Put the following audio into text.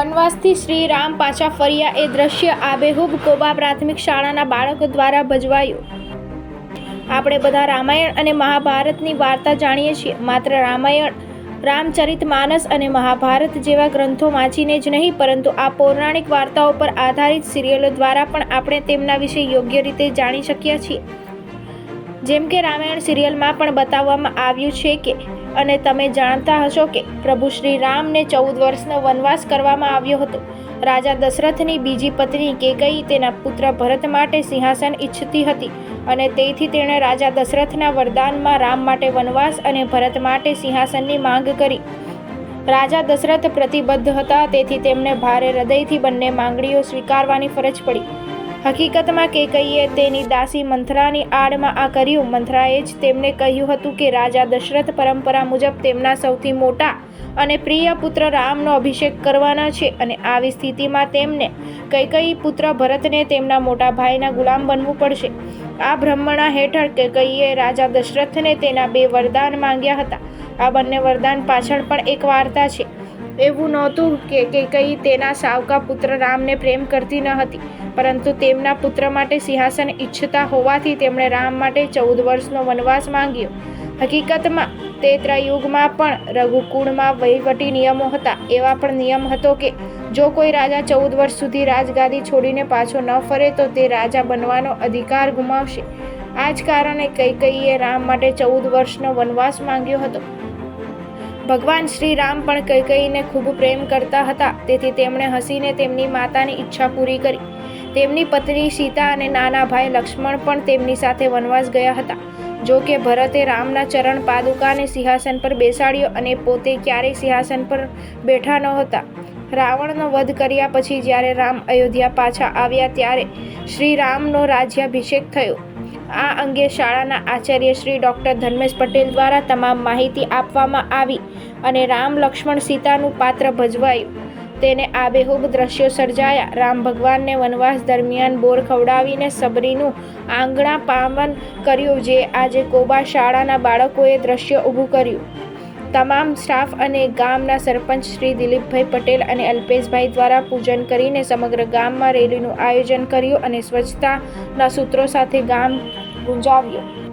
વનવાસથી શ્રી રામ પાછા ફર્યા. એ દ્રશ્ય આબેહૂબ કોબા પ્રાથમિક શાળાના બાળકો દ્વારા ભજવાયું. આપણે બધા રામાયણ અને મહાભારતની વાર્તા જાણીએ છીએ. માત્ર રામાયણ, રામચરિત માનસ અને મહાભારત જેવા ગ્રંથો વાંચીને જ નહીં, પરંતુ આ પૌરાણિક વાર્તાઓ પર આધારિત સિરિયલો દ્વારા પણ આપણે તેમના વિશે યોગ્ય રીતે જાણી શક્યા છીએ. જેમ કે રામાયણ સિરિયલમાં પણ બતાવવામાં આવ્યું છે કે અને તમે જાણતા હશો કે પ્રભુ શ્રી રામને ચૌદ વર્ષનો વનવાસ કરવામાં આવ્યો હતો. રાજા દશરથની બીજી પત્ની કેકઈ તેના પુત્ર ભરત માટે સિંહાસન ઈચ્છતી હતી અને તેથી તેણે રાજા દશરથના વરદાનમાં રામ માટે વનવાસ અને ભરત માટે સિંહાસનની માંગ કરી. રાજા દશરથ પ્રતિબદ્ધ હતા, તેથી તેમને ભારે હૃદયથી બંને માંગણીઓ સ્વીકારવાની ફરજ પડી. હકીકતમાં કેકઈએ તેની દાસી મંથરાની આડમાં આ કર્યું. મંથરાએ જ તેમને કહ્યું હતું કે રાજા દશરથ પરંપરા મુજબ તેમના સૌથી મોટા અને પ્રિય પુત્ર રામનો અભિષેક કરવાના છે અને આવી સ્થિતિમાં તેમને કૈકઈ પુત્ર ભરતને તેમના મોટા ભાઈના ગુલામ બનવું પડશે. આ બ્રહ્મણા હેઠળ કૈકઈએ રાજા દશરથને તેના બે વરદાન માંગ્યા હતા. આ બંને વરદાન પાછળ પણ એક વાર્તા છે. એવું નહોતું કે કૈકઈ તેના સાવકા પુત્ર રામને પ્રેમ કરતી ન હતી. પરંતુ તેમના પુત્ર માટે સિંહાસન ઈચ્છતા હોવાથી તેમણે રામ માટે ચૌદ વર્ષનો વનવાસ માંગ્યો. હકીકતમાં, તે ત્રયુગમાં પણ રઘુકુળમાં વહીવટી નિયમો હતા. એવા પણ નિયમ હતો કે, જો કોઈ રાજા ચૌદ વર્ષ સુધી રાજગાદી છોડીને પાછો ન ફરે, તો તે રાજા બનવાનો અધિકાર ગુમાવશે. આ જ કારણે કૈકઈએ રામ માટે ચૌદ વર્ષનો વનવાસ માંગ્યો હતો. ભગવાન શ્રી રામ પણ કૈકઈને ખૂબ પ્રેમ કરતા હતા. તેથી તેમણે હસીને તેમની માતાની ઈચ્છા પૂરી કરી. તેમની પત્ની સીતા અને નાના ભાઈ લક્ષ્મણ પણ તેમની સાથે વનવાસ ગયા હતા. જો કે ભરતે રામના ચરણ પાદુકાને સિંહાસન પર બેસાડ્યો અને પોતે ક્યારેય સિંહાસન પર બેઠા નહોતા રાવણનો વધ કર્યા પછી જ્યારે રામ અયોધ્યા પાછા આવ્યા ત્યારે શ્રી રામનો રાજ્યાભિષેક થયો. આ અંગે શાળાના આચાર્ય શ્રી ડૉક્ટર ધર્મેશ પટેલ દ્વારા તમામ માહિતી આપવામાં આવી. અને રામ લક્ષ્મણ સીતાનું પાત્ર ભજવાયું. તેને આબેહૂબ દ્રશ્યો સર્જાયા. રામ ભગવાનને વનવાસ દરમિયાન બોર ખવડાવીને સબરીનું આંગણા પાવન કર્યું જે આજે કોબા શાળાના બાળકોએ દ્રશ્ય ઊભું કર્યું. તમામ સ્ટાફ અને ગામના સરપંચ શ્રી દિલીપભાઈ પટેલ અને અલ્પેશભાઈ દ્વારા પૂજન કરીને સમગ્ર ગામમાં રેલીનું આયોજન કર્યું અને સ્વચ્છતાના સૂત્રો સાથે ગામ ગુંજાવ્યું.